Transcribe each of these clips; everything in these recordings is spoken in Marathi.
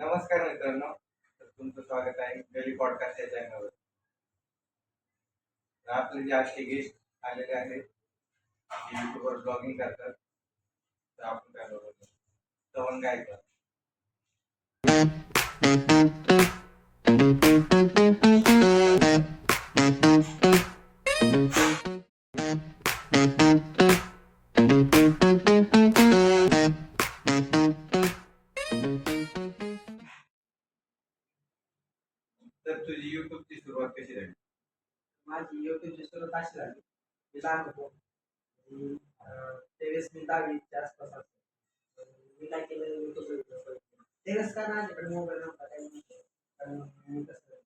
नमस्कार मित्रांनो. तर तुमचं स्वागत आहे डेली पॉडकास्ट या चॅनलवर आपले जे आजचे गेस्ट आलेले आहेत ते युट्यूबवर ब्लॉगिंग करतात तर आपण काय बघतो चव्हाण गायकर युट्यूबची मी लहान होतो. आणि, त्यावेळेस मी दहावीच्या आसपास असतो मी काय केलं युट्यूब त्यावेळेस काय माझ्याकडे मोबाईल नव्हता काही कारण मी कसं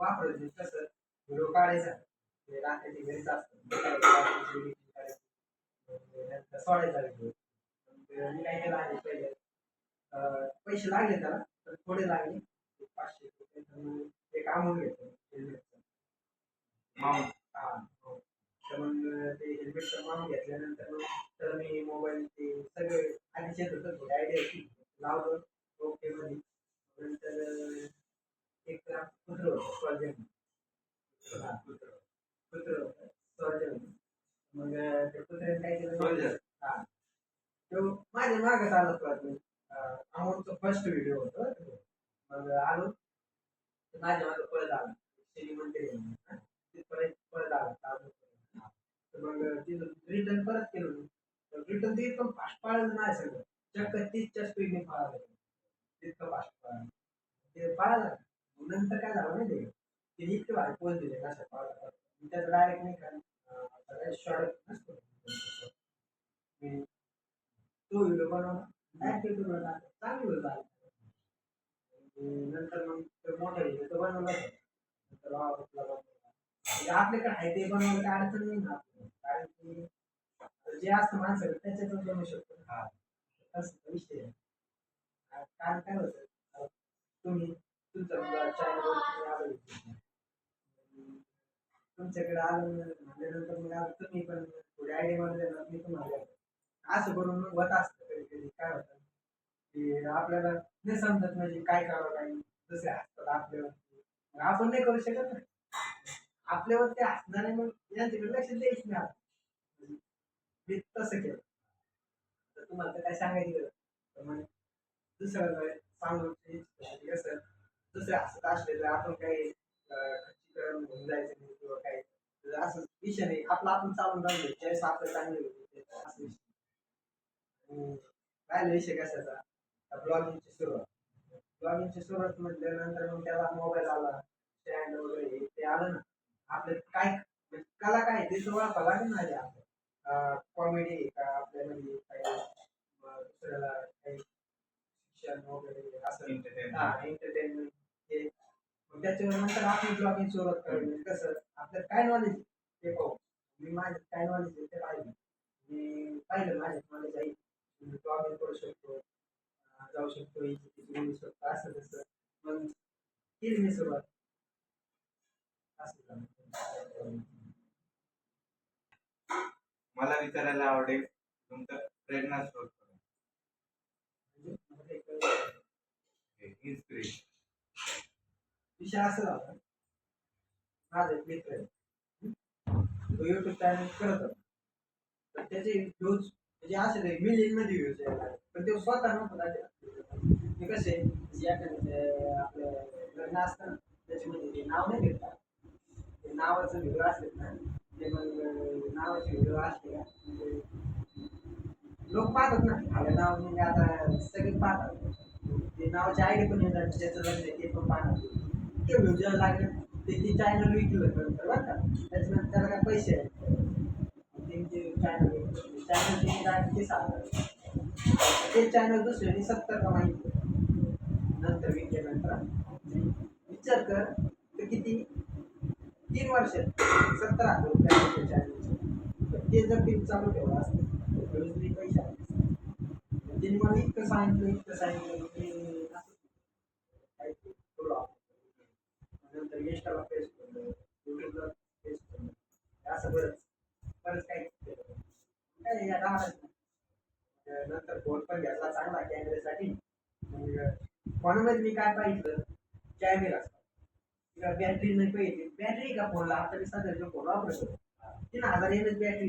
वापरत कसं व्हिडिओ काढायचा. ते घरीच असतं. म्हणजे नंतर सोडायचा व्हिडिओ मी काय केलं आधी पहिले पैसे लागले त्याला तर थोडे लागले. पाचशे एक घेतो हा हो तर मग ते हेल्मेटचं अमाऊंट घेतल्यानंतर मग तर मी मोबाईल ते सगळे आधीच येत होतं थोडी आयडिया होती लावलं ओके मध्ये नंतर एक कुत्र होतं कुत्र कुत्र होतं स्वर्जन मग ते कुत्र्याने काय केलं हा तो माझ्या मागं चालत राहतो अमाऊंटचा फर्स्ट व्हिडिओ होतो मग आलो तर माझ्या माझं पळत आला. श्रीमंत आहे म्हणून, पळत आला. तर मग तिथं रिटर्न परत केलं मी तर रिटर्न ते इतकं फास्ट पाळलं नाही सगळं. चक्क तीसच्या स्पीडने पळालं. इतकं फास्ट पाळलं. ते पळालं. नंतर काय झालं माहिती ते इतकं इतके भारी पोच दिले असं पळाला मी त्याचं डायरेक्ट नाही का शॉर्ट नसतो मी तो व्हिडिओ बनवला ऍक्टिव्ह बनवला चांगली व्हिडिओ आला नंतर मग तो मोठा व्हिडिओ तो बनवला होता. नंतर वावरातला बनवला. म्हणजे आपल्याकडे आहे ते बनवायला काय अडचण नाही ना आपल्याला. कारण की जे असतं माणसाकडे त्याच्यातच बनवू शकतो हा. असं विषय आहे. कारण काय होतं तुम्ही तुमच्या चॅनलवर तुम्ही आलो तुमच्याकडे आलं म्हणल्यानंतर मग तुम्ही पण थोडी आयडिया मला देणार मी तुम्हाला असं करून मग होत असतं कधी कधी काय होतं की आपल्याला नाही समजत म्हणजे काय करावं काय नाही. जसे हसतात आपल्यावरती मग आपण नाही करू शकत ना आपल्यावर ते असणार नाही मग यांच्याकडे लक्ष द्यायच नाही आपण. मी तसं केलं. तर तुम्हाला तर काय सांगायची गरज तर मग दुसऱ्याला सांगून कसं दुसरे हसत असले तर आपण काही खच्चीकरण होऊन जायचं नाही किंवा काही. असं विषय नाही. आपलं आपण चालून जाऊ दे आपलं चांगले होते असं विषय राहिला विषय कशाचा? ब्लॉगिंगची सुरुवात. ब्लॉगिंगची सुरुवात म्हटल्यानंतर मग त्याला मोबाईल आला. स्टँड वगैरे ते आलं ना. आपलं काय म्हणजे कला काय आहे? ते तर ओळखा लागेल ना आधी आपलं कॉमेडी का आपल्यामध्ये काही अं, दुसऱ्याला काही शिक्षण वगैरे असं. Entertainment. हा एंटरटेनमेंट हे. मग त्याच्यावर नंतर आपण ब्लॉगिंग सुरुवात करायची म्हणजे कसं आपल्याला काय नॉलेज ते पाहू. मी माझं काय नॉलेज आहे ते पाहिजे मी पाहिलं माझ्यात नॉलेज आहे मी ब्लॉगिंग करू शकतो. अं, जाऊ शकतो. इथे तिथे शकतो असं तसं. मग केली मी सुरुवात. असं झालं. मला विचारायला आवडेल तुमचं प्रेरणा स्रोत विषय असं झाला माझा एक मित्र तो युट्यूब चॅनल करत होता. तर त्याचे व्ह्यूज म्हणजे असे ते मिलियनमध्ये व्ह्यूज आहे पण ते स्वतः नव्हतं ते कसे जे आपलं लग्न असतं त्याच्यामध्ये ते नाव नाही घेतात नावाचं व्हिडिओ असले ना ते मग नावाचे व्हिडिओ असले का? म्हणजे लोक पाहतात ना आपलं नाव म्हणजे आता सगळे पाहतात. ते नावाचे आयडी पण येतात त्याचं लग्न ते पण पाहतात. ते म्हणजे व्ह्यूज यायला लागले ते ती चॅनल विकलं नंतर बरं का? त्याच्यानंतर त्याला काय पैसे आहेत? त्यांचे चॅनल चॅनल ते म्हणजे ते सांगतात. ते चॅनल दुसऱ्याने सत्तर कमाई नंतर विकल्यानंतर. विचार कर तर किती? तीन वर्ष सत्तर हजार रुपये ते जर ते चालू ठेवलं असतं तर पैसे आले असते. मला इतकं सांगितलं इतकं सांगितलं मी नंतर इंस्टाला फेस करलं युट्यूबला फेस करलं असं बरंच बरंच काही काय राहणार नाही. नंतर फोन पण घेतला चांगला कॅमेऱ्यासाठी मग फोनमध्ये मी काय पाहिजे कॅमेरा बॅटरी नाही पाहिजे. बॅटरी का फोनला आता मी सध्या फोन वापरतो तीन हजार एम एच बॅटरी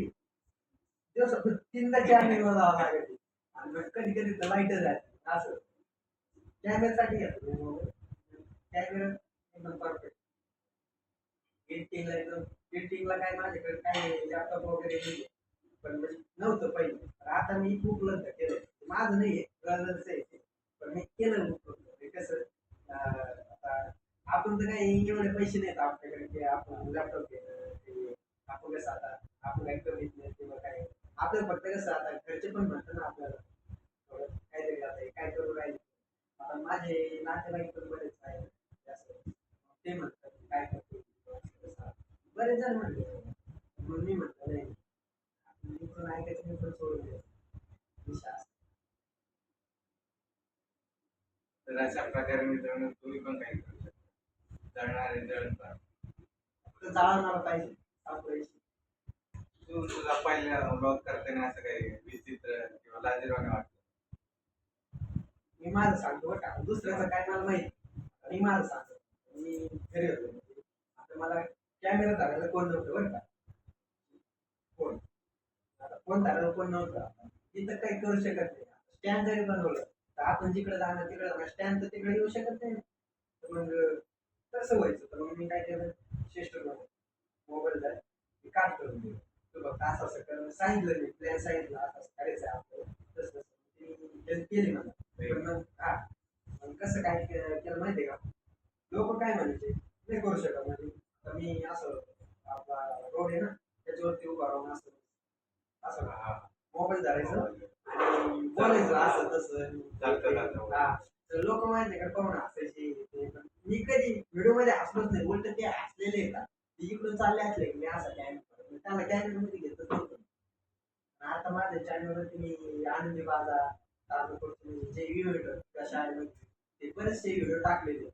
दिवसात तीनदा चार्जिंग जावं लागेल आणि कधी कधी तर लाईटच आहे असं. कॅमेऱ्यासाठी घेतो कॅमेरा एकदम परफेक्ट एडिटिंगला एकदम एडिटिंगला काय माझ्याकडे काय लॅपटॉप वगैरे नाही. पण नव्हतं पहिले आता मी खूप उपलब्ध केलं माझं नाही आहे गरजच आहे पण मी केलं उपलब्ध हे कसं? आता आपण तर काही एवढे पैसे नाहीत आपल्याकडे की आपण लॅपटॉप घेणं ते आपण कसं आता आपण लॅपटॉप कमीत नाही किंवा काय. आपलं फक्त कसं आता घरचे पण म्हणतात ना आपल्याला थोडं काहीतरी आता हे काय करू राहिले आता माझे नातेवाईक पण बरेच आहे जास्त ते म्हणतात की काय करतो असं तसं. बरेच जण म्हणले मग मी म्हटलं नाही मी पण ऐकायचं मी पण सोडून द्यायचं विषय असा. तर अशा प्रकारे मित्रांनो तुम्ही पण काही करू शकता जळणारे जळतात फक्त जाळणारा पाहिजे सापडायची तू तुझा पहिल्या ब्लॉग करताना असं काही विचित्र किंवा लाजीरवाने वाटतं मी माझं सांगतो बरं का दुसऱ्याचं काय मला माहिती मी माझं सांगतो मी घरी होतो म्हणजे आता मला कॅमेरा धरायला कोण नव्हतं बरं का? कोण? आता कोण कोण नव्हतं? तिथं काही करू शकत नाही. स्टँड जरी बनवलं तर आपण जिकडे जाणार तिकडे जाणार. स्टँड तर तिकडे येऊ शकत नाही. तर मग कसं व्हायचं. तर मग मी काय केलं? शिष्ट मोबाईल झाला मी काट करून दिलं. तू बघ असं असं कर सांगितलं मी प्लॅन सांगितलं असं असं करायचं आहे तसं तसं. केली मला. मग हा. मग कसं काय केलं माहिती आहे का? लोक काय म्हणायचे? नाही करू शकत म्हणजे तर मी असं आपला रोड आहे ना त्याच्यावरती उभा राहून असं असं. मोबाईल धरायचं आणि बोलायचं असं तसं. हा तर लोक माहिती का पाहून हसायचे ते पण मी कधी व्हिडिओमध्ये हसलोच नाही उलट ते हसलेले ना ते इकडून चालले असले की मी असं कॅमेरा त्याला कॅमेरा मध्ये घेतच नव्हतं आता माझ्या चॅनलवरती मी आनंदी बाजार जे व्हिडिओ कशा आहे ते बरेचसे व्हिडिओ टाकलेले.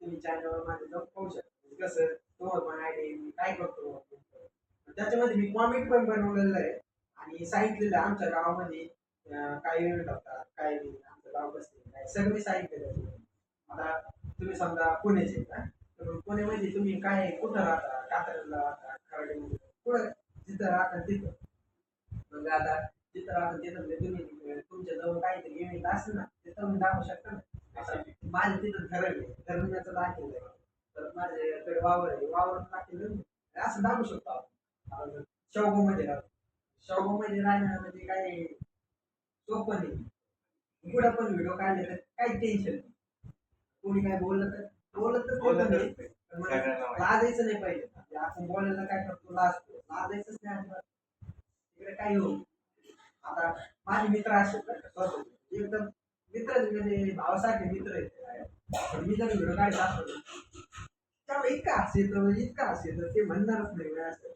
तुम्ही चॅनलवर माझे जाऊन पाहू शकता कसं तो पण आयडिया मी काय करतो. त्याच्यामध्ये मी कॉमिक पण बनवलेलं आहे. आणि सांगितलेलं आमच्या गावामध्ये काय इव्हेंट होतात काय नाही. आमचं गाव कसं काय सगळं मी सांगितलेलं आहे. आता तुम्ही समजा पुण्याचे ना तर पुण्यामध्ये तुम्ही काय कुठं राहता? कात्रजला राहता? खराडीमध्ये कुठं? जिथं राहता तिथं. मग आता जिथं राहता तिथं म्हणजे तुम्ही तुमच्या जवळ काहीतरी इव्हेंट असेल ना तिथं तुम्ही दाखवू शकता ना. माझं तिथं धरण आहे धरणाचं दाखवलं आहे माझ्याकडे वावर आहे वावर दाखवलं ना. असं दाखवू शकतो आपण? शौगो मध्ये राहतो मध्ये राहणं म्हणजे काय सोपं नाही. कुठं पण व्हिडिओ काढले तर काही टेन्शन नाही. कोणी काय बोललं तर सगळ्यांना माहिती. लाजायचं नाही पाहिजे म्हणजे आपण बोलायला काय करतो? लाजतो लाजायचंच नाही अजिबात तिकडे काही हो. आता माझे मित्र स्वतःचे. एकदम मित्र म्हणजे भावासारखे मित्र आहेत. मी जर व्हिडिओ असतो त्याला इतका म्हणजे इतका येतं ते म्हणणारच नाही वेळ असं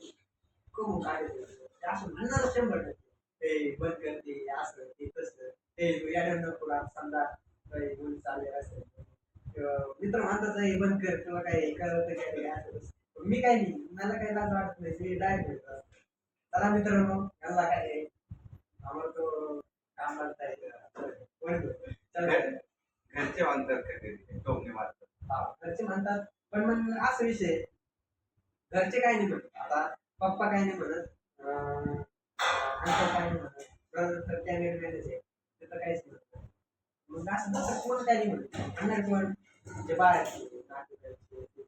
कमून काढायचं ते असं म्हणणारच शंभर टक्के. हे बंद करते असं ते तसं. हे याड्या नको राहत समजा काही मुली चालले असेल किंवा मित्र म्हणतात हे बंद कर तुला काय करत काय असं मी काय नाही मला काही लाज वाटत नाही मी डायरेक्ट चला मित्रांनो यांना काय? आम्हाला तो काम करता येतं. चल घरचे म्हणतात घरचे म्हणतात पण मग असं विषय घरचे काय नाही म्हणत. आता पप्पा काय नाही म्हणत. अं, काय नाही म्हणत. ब्रदर तर कॅमेरामॅनच आहे. ते तर काहीच म्हणत. मग असं दुसरं कोण काय नाही म्हणत. म्हणणार कोण? जे बाहेरचे नातेवाईकचे,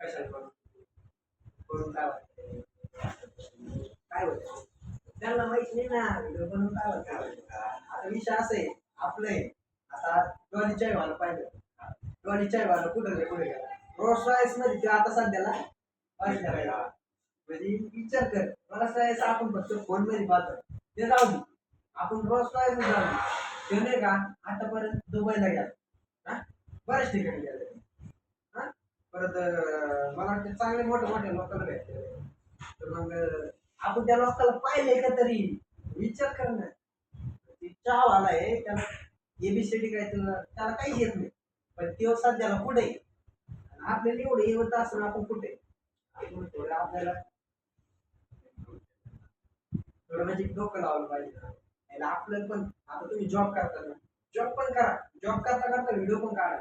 कशाला करून करून काय वाटतंय? काय होतं त्यांना माहीत नाही ना. व्हिडिओ बनवून काय होतं आता विषय असं आहे. आपलं आहे. आता डॉली चाय वाला डॉली चाय वाला कुठं रे कुठे गेला? रोल्स रॉयसमध्ये ते आता सध्याला? बसला आहे. म्हणजे विचार कर रोल्स रॉयस आपण फक्त फोनमध्ये पाहतो. ते जाऊ दे. आपण रोल्स रॉयसमध्ये जाऊ दे. ते नाही का आतापर्यंत दुबईला गेला. हा? बऱ्याच ठिकाणी गेले. हा? परत अं, मला वाटतं चांगले मोठे मोठे लोकांना भेटले तर मग अं, आपण त्या लोकांना पाहिले का तरी विचार कर ना. चहा वाला आहे त्याला एबीसीडी काय तुला त्याला काहीच येत नाही. पण तो सध्याला पुढे आणि आपल्याला एवढं येवत असं आपण कुठे आपण थोडं आपल्याला थोडं म्हणजे डोकं लावलं पाहिजे. ना आपलं पण आता तुम्ही जॉब करता ना जॉब पण करा. जॉब करता करता व्हिडिओ पण काढा.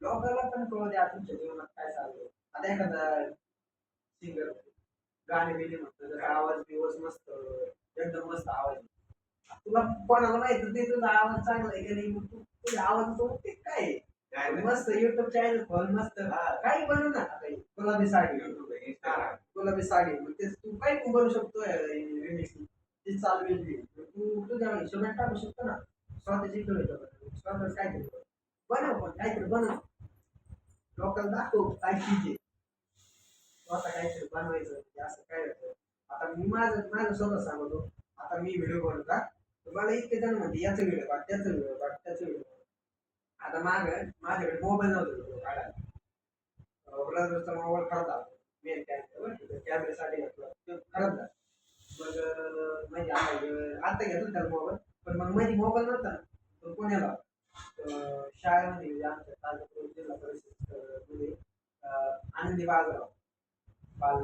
लोकांना पण कळू द्या तुमच्या जीवनात काय चाललंय. आता एखादा सिंगर गाणे बिणे म्हणतो जर आवाज बिवाज मस्त एकदम मस्त आवाज. तुला कोणाला माहीत ते तुझा आवाज चांगला आहे का नाही मग तू तुझ्या आवाज तो काय आहे? काय मस्त युट्यूब चॅनल खोल मस्त. काही बनव ना गुलाबी साडी. गुलाबी साडी. मग तेच तू काही तू बनवू शकतो रिमिक्स ती चालवेल तू तुझ्या हिशोबाने टाकू शकतो ना. स्वतःची कळलं स्वतः काय करतो बनव. पण काहीतरी बनव. लोकांना दाखव काय चीज स्वतः काहीतरी बनवायचं असं काय होतं. आता मी माझं माझं स्वतः सांगतो. आता मी व्हिडिओ बनवता तर मला इतके जण म्हणते याचा व्हिडिओ काढ त्याचा व्हिडिओ काढ त्याचा व्हिडिओ आता माग माझ्याकडे मोबाईल नव्हता व्हिडिओ काढायला ब्रदरचा मोबाईल खराब झाला. मेन कॅमेरा कॅमेऱ्यासाठी घेतला. तो खराब झाला. मग म्हणजे आता घेतो घेतला त्याला मोबाईल पण मग माझी मोबाईल नव्हता. ना. तो पुण्याला शाळेमध्ये आमच्या तालुका जिल्हा परिषदमध्ये आनंदी बाजार बाल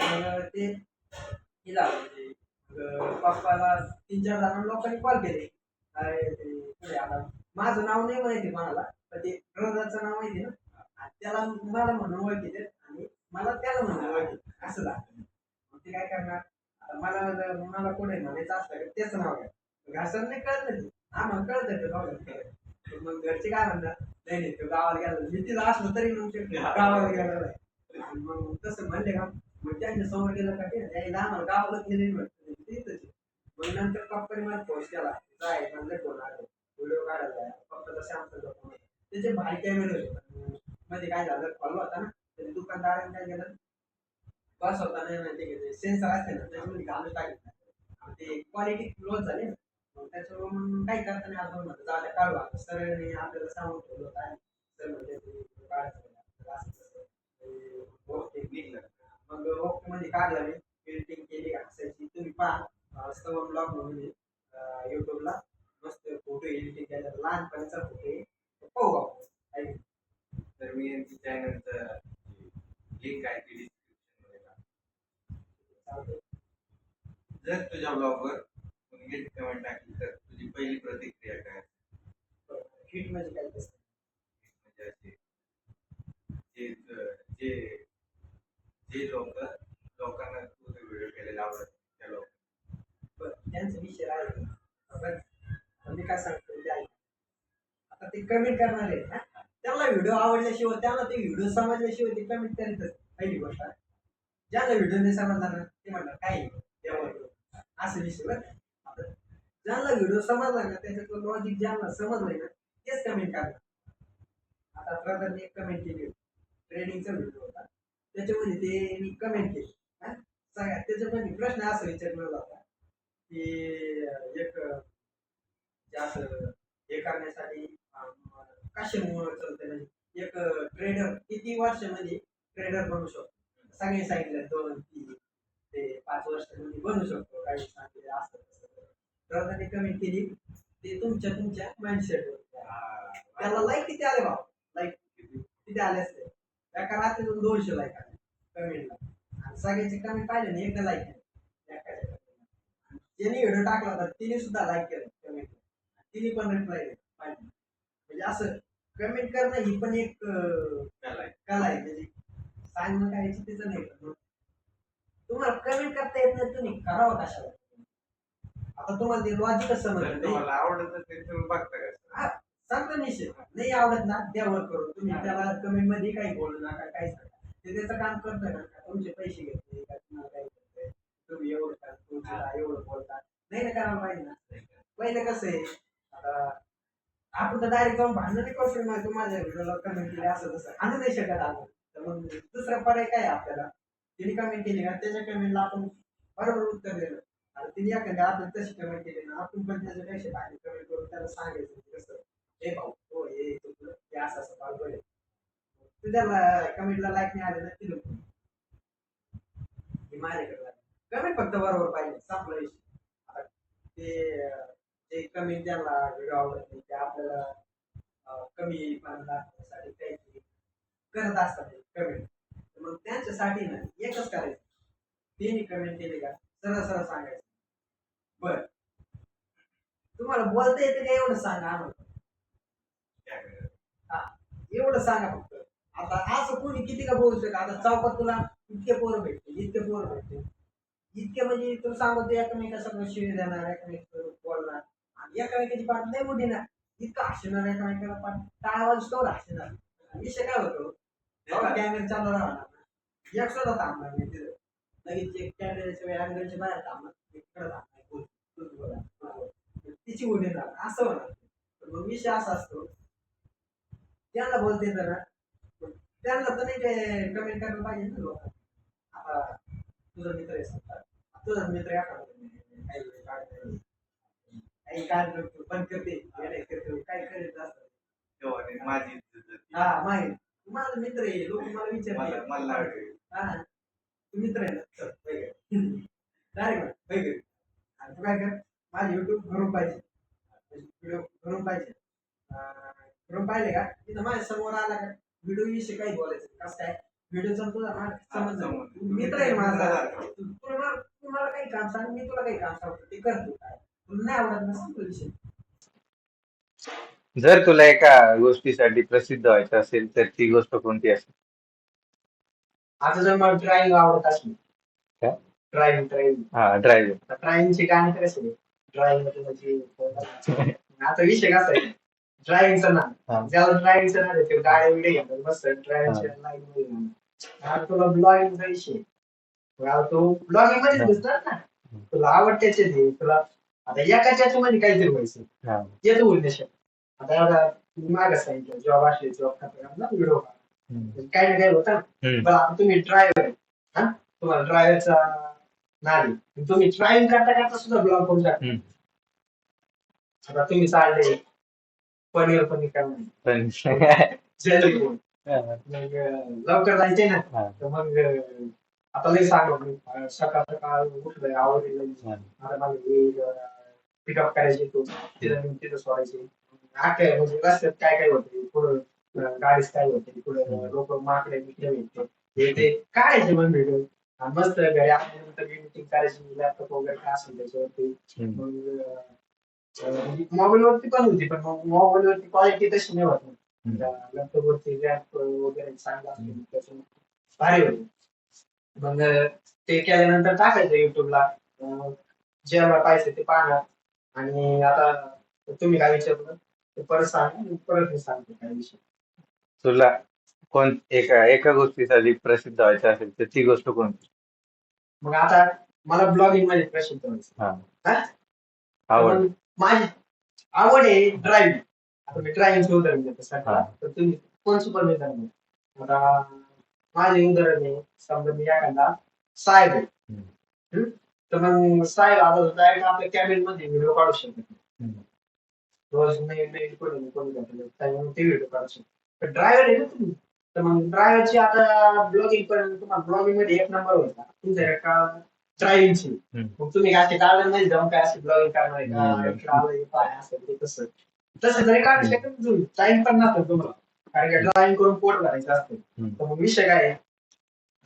मग ते हे म्हणजे मग पप्पाला तीन चार जण लोकांनी कॉल केले. काय माझं नाव नाही माहिती कोणाला पण ते प्रदाचं नाव माहिती ना? आणि त्याला मला म्हणून ओळखीते आणि मला त्याला म्हणून ओळखी असं झालं. मग ते काय करणार? आता मला जर मला कोणी म्हणायचं असलं का त्याचं नाव काय घासर नाही कळत नाही आम्हाला कळत ते दोघांना मग घरचे काय म्हणतात? नाही नाही तो गावाला गेला मी तिला तरी मग गावाला गेला नाही. आणि मग तसं म्हणले का? मग त्यांच्यासमोर गेलं का? ते आम्हाला गावाला गेले म्हटलं. नंतर पप्पा मला पोस्ट केला जाय म्हणलं फोन आले व्हिडिओ काढायला पप्पा तसे आमचा फोन त्याचे भाई कॅमेरे होते मध्ये काय झालं फॉलो होता ना त्याच्या दुकानदाराने काय केलं बस होता नाही ना ते सेन्सर असते ना त्याच्यामध्ये घालून टाकलं ते क्वालिटी क्लोज झाली ना मग त्याच्यावर मग काय करता नाही आपण म्हणतो जाऊ द्या, काढू आता सर आपल्याला सांगून ठेवलं काय सर म्हणजे काढायचं असं ओके निघलं. मग ओके मध्ये काढला मी एडिटिंग केली असायची तुम्ही पहा स्तवम ब्लॉग म्हणून आहे युट्यूबला मस्त फोटो एडिटिंग केला लहानपणीचा फोटो आहे तो पाहू आपण आहे? तर मी यांची चॅनलचं लिंक आहे ती डिस्क्रिप्शनमध्ये. जर तुझ्या ब्लॉगवर कोणी कमेंट टाकली तर तुझी पहिली प्रतिक्रिया काय बरं. हिट म्हणजे काय तसं म्हणजे अशी जे जे जे लोक लोकांना तुझे व्हिडिओ केलेले आवडत त्या लोक बरं त्यांचा विषय आहे बरं. मी काय सांगतो ते ऐक. आता ते कमेंट करणार आहे हा? त्यांना व्हिडिओ आवडल्याशिवाय त्यांना ते व्हिडिओ समजल्याशिवाय ते कमेंट करीतच पहिली गोष्ट. ज्यांना व्हिडिओ नाही समजला ना ते म्हणणार काय देवा असं विषय बरं. आता ज्यांना व्हिडिओ समजला ना त्याच्यातलं लॉजिक ज्यांना समजलंय ना तेच कमेंट करणार. आता प्रधान एक कमेंट केली. ट्रेडिंगचा व्हिडिओ होता. त्याच्यामध्ये ते मी कमेंट केली. हा? त्याच्यामध्ये प्रश्न असा विचारला होता की एक जास्त हे करण्यासाठी कशामुळे चालते म्हणजे एक ट्रेडर किती वर्षामध्ये ट्रेडर बनू शकतो? सगळे सांगितलं दोन तीन ते पाच वर्षामध्ये बनू शकतो काही सांगितले असं तसं. तर त्यांनी कमेंट केली ते तुमच्या तुमच्या माइंडसेटवर त्याला लाईक किती आले भाऊ? लाईक किती आले असते? एका रात्रीतून दोनशे लाईक आले. कमेंटला आणि सगळ्याचे कमेंट पाहिले ना एकदा लाईक केलं. एकाच्या ज्यांनी व्हिडिओ टाकला होता तिने सुद्धा लाईक केलं कमेंट तिने पण रिप्लाय पाहिजे म्हणजे असं कमेंट करणं ही पण एक कला आहे. म्हणजे सांगणं काय तिचं नाही. तुम्हाला कमेंट करता येत नाही तुम्ही करावं कशाला. आता तुम्हाला ते लॉजिकच समजलं तुम्हाला आवडत तुम्ही बघता का? हा, सांगतो निश्चित नाही आवडत ना द्यावर करून. तुम्ही त्याला कमेंटमध्ये काही बोलू नका काही सांगा ते त्याचं काम करतोय ना का तुमचे पैसे घेतले का तुम्हाला काही करतोय तुम्ही एवढं एवढं बोलता नाही ना करायला पाहिजे ना पहिलं कसं आहे आता आपण तर डायरेक्ट जाऊन भांडण नाही करू शकणार तू माझ्या व्हिडिओला कमेंट केली असं तसं आणू नाही शकत आपण. तर मग दुसरा पर्याय काय आपल्याला? तिने कमेंट केली का? त्याच्या कमेंटला आपण बरोबर उत्तर दिलं आणि तिने एखाद्या आपण तशी कमेंट केली ना आपण पण त्याच्या पैसे भांडण कमेंट करून त्याला सांगायचं कसं? हे भाऊ हो हे तुझं हे असं असं पाहिजे बरं तुझ्या कमेंटला लाईक नाही आले ना तिथून हे माझ्याकडे कमेंट फक्त बरोबर पाहिजे संपला विषय. ते ते जे कमी त्यांना व्हिडिओ आवडत नाही ते आपल्याला कमी पण दाखवण्यासाठी काहीतरी करत असतात कमेंट मग त्यांच्यासाठी ना एकच करायचं. त्यांनी कमेंट केले का? सरळ सरळ सांगायचं. बर. तुम्हाला बोलता येते का एवढं सांगा आम्हाला? हा एवढं सांगा फक्त. आता असं कोणी किती का बोलू शकत? आता चौकात तुला इतके पोरं भेटते इतके पोरं भेटते इतके म्हणजे तुला सांगतो एकमेका सगळं शिवी देणार एकमेक बोलणार. आणि एकमेकाची पाठ नाही मोठी ना इतकं हसणार एकमेकाला पाठ टाळा वाजतो हसणार. विषय काय होतो? कॅमेरा चालू राहणार एक सुद्धा थांबणार नाही तिथं. लगेच एक कॅमेऱ्याच्या वेळ अँगलच्या बाहेर थांबणार. इकडं थांबणार तिची उडी राहणार असं होणार. मग विषय असा असतो त्यांना बोलते तर ना. त्यांना तर नाही ते कमेंट करायला पाहिजे ना लोकांना. आता मित्र आहे तुझा मित्र या काही काही काय करतो पण करते येडे करते काय करत असतं माझी हा माहिती माझा मित्र आहे लोक मला मला मला लागले. हा तू मित्र आहे ना चल डायरेक्ट वगैरे आणि तू काय कर माझे युट्यूब भरून पाहिजे व्हिडिओ भरून पाहिजे भरून पाहिले का तिथं माझ्यासमोर आला का व्हिडिओ विषयी काही बोलायचं कसं काय व्हिडिओचा तुझा समज समज. मित्र आहे माझा. तुला मला- तू मला काही काम सांग मी तुला काही काम सांगतो. ते कर तू काय. तुला नाही आवडत तो विषय. जर तुला एका गोष्टीसाठी प्रसिद्ध व्हायचं असेल तर ती गोष्ट कोणती असेल? आता जर मला ड्रायव्हिंग आवडत असली. काय? ड्रायव्हिंग ड्रायव्हिंग हा ड्रायव्हिंग ड्रायव्हिंगची गाणी कसे ड्रायव्हिंगमध्ये म्हणजे आता विषय कसा आहे? ड्रायव्हिंगचा हा. ना ज्याला ड्रायव्हिंगचा ना ते गाड्या बिड्या घेतात मस्त ड्रायव्हिंगच्या लाईन मध्ये जाणार. तुला ब्लॉगिंगचा विषय तू ब्लॉगिंगमध्ये. घुसणार ना तुला आवडतेच आहे ते तुला आता एकाच्या मध्ये काहीतरी व्हायचं. ते तू होईल आता आता माग सांगितलं जॉब असले जॉब खात्याला व्हिडिओ. काही ना काही होतं. पण आता तुम्ही ड्रायव्हर हा तुम्हाला ड्रायव्हरचा नाही तुम्ही ड्रायव्हिंग करता करता सुद्धा ब्लॉग करू शकता. आता तुम्ही चालले पनीर पनीर बोल. मग अं, लवकर जायचे ना. तर मग आता मी अं, सकाळ सकाळ उठलोय आवडले हा. आता मला पिकअप करायचे तो तिथं तिथं सोडायचे. म्हणजे रस्त्यात काय काय होते पुढं अं, गाडीत काय होते पुढे लोक माकडे बिकडे भेटते हे ते मग व्हिडिओ आणि मस्त घरी आल्यानंतर मीटिंग करायची लॅपटॉप वगैरे काय असेल त्याच्यावरती. मग मोबाईल वरती पण होती पण मग मोबाईल वरती क्वालिटी तशी नाही होत लॅपटॉप वरती रॅप वगैरे चांगला असेल त्याचं भारी होते. मग ते केल्यानंतर टाकायचं युट्यूबला जे मला पाहिजे ते पाहणार. आणि आता तुम्ही काय विचारलं? ते परत सांगा परत मी सांगतो काय विषय. तुला कोण एका एका गोष्टीसाठी प्रसिद्ध व्हायचं असेल तर ती गोष्ट कोणती? मग आता मला ब्लॉगिंगमध्ये हा. हा? आवड. मग माझी आवड आहे ड्रायव्हिंग आता मी ड्रायव्हिंग हा. सर तर तुम्ही कोण सुपर आता माझे उदाहरण आहे. समजा मी एखादा साहेब आहे? तर मग साहेब आता डायरेक्ट आपल्या कॅबिनमध्ये व्हिडिओ काढू शकत नाही. रोज नाही नाही कोणी कोणी ते व्हिडिओ काढू शकतो. ड्रायव्हर आहे ना तुम्ही? तर मग ड्रायव्हरची आता ब्लॉगिंग पण तुम्हाला ब्लॉगिंगमध्ये एक नंबर होता. तुमच्या एका ड्रायव्हिंगची. मग तुम्ही काय गार्डनमध्ये जाऊन काय असे ब्लॉगिंग करणार आहे. का? इकडं आलोय, काय असेल ते कसं तसं जरी काढू शकत टाइम पण नसतो तुम्हाला. कारण की ड्रायव्हिंग करून पोट भरायचं असतं. तर मग विषय काय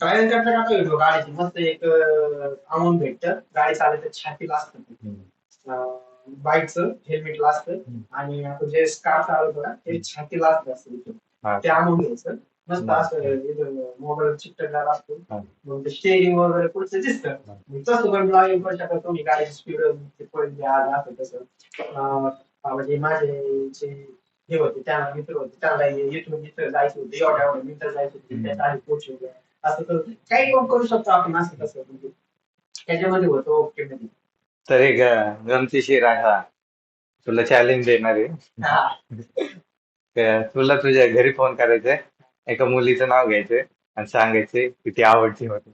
ड्रायव्हिंग करता करता व्हिडिओ काढायची मस्त एक अमाऊंट भेटतं. गाडी चालायचं छातीला असतं. बाईकचं हेल्मेटला असतं. आणि आपण जे स्कार चालवतो ना ते छातीला असतं. ते आणून घ्यायचं. मस्त. असं मोबाईल चिकटलेला असतो. मग ते स्टेरिंग वगैरे पुढचं दिसतं. तसं पण ब्लॉगिंग करू शकता तुम्ही. गाडीची स्पीड पळून आज असं तसं. म्हणजे माझे जे हे होते त्यांना मित्र होते त्यांना इथून मित्र जायचं होते एवढ्या एवढ्या मित्र जायचं होतं त्याच्या आधी असं तर काही पण करू शकतो आपण असं कसं म्हणजे त्याच्यामध्ये होतो ओके मध्ये तर एक गमतीशीर आहे हा तुला चॅलेंज देणार आहे तुला तुझ्या घरी फोन करायचंय एका मुलीचं नाव घ्यायचंय आणि सांगायचे की ती आवडती म्हणून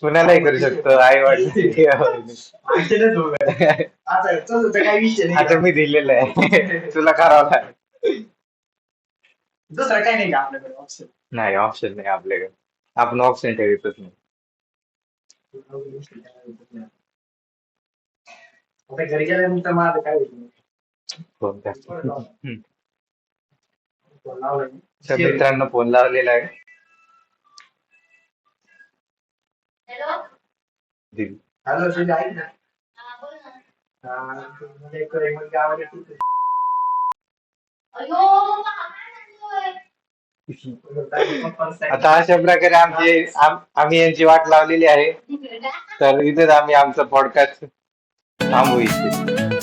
कुणालाही करू शकतो आई वाटली काही विषय नाही आता मी दिलेलं आहे तुला करावं लागेल दुसरं काही नाही का आपल्याकडे? ऑप्शन नाही ऑप्शन नाही आपल्याकडे. आपण ऑप्शन ठेवतच नाही. आता घरी गेल्यानंतर माझं काय होईल? फोन लावला. हम्म. फोन लावला मी. त्या मित्रांना फोन लावलेला आहे. हॅलो? दिली हॅलो ऐक ना. हा, मला एक आता अशा प्रकारे आमची आम्ही यांची वाट लावलेली आहे. तर इथेच आम्ही आमचं पॉडकास्ट थांबू इच्छितो